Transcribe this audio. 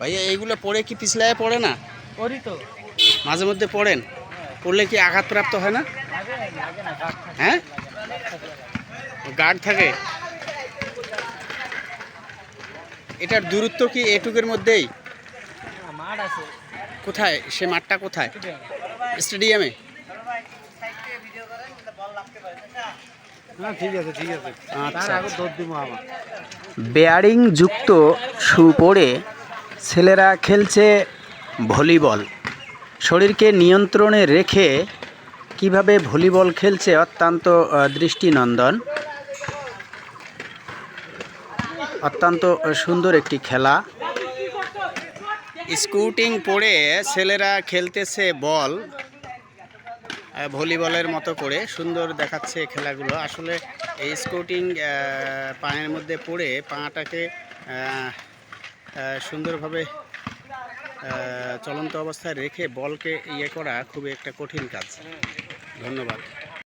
ভাইয়া এইগুলো পড়ে কি পিছলায় পড়ে না? করি তো। মাঝে মধ্যে পড়েন? পড়লে কি আঘাতপ্রাপ্ত হয় না? হ্যাঁ? গার্ড থাকে? এটার দূরত্ব কি এটুকের মধ্যেই? মাঠ আছে। কোথায়? সে মাঠটা কোথায়? স্টেডিয়ামে? না ঠিক আছে ঠিক আছে। আচ্ছা। তার আগে দৌড় দিব আমার বেয়ারিং যুক্ত শু পরে ছেলেরা খেলছে ভলিবল। শরীরকে নিয়ন্ত্রণে রেখে কীভাবে ভলিবল খেলছে অত্যন্ত দৃষ্টিনন্দন। অত্যন্ত সুন্দর একটি খেলা। স্কুটিং পরে ছেলেরা খেলতেছে বল ভলিবলের মতো করে। সুন্দর দেখাচ্ছে খেলাগুলো। আসলে এই স্কুটিং পায়ের মধ্যে পড়ে পাটাকে সুন্দরভাবে চলন্ত অবস্থায় রেখে বলকে ইয়ে করা খুবই একটা কঠিন কাজ। ধন্যবাদ।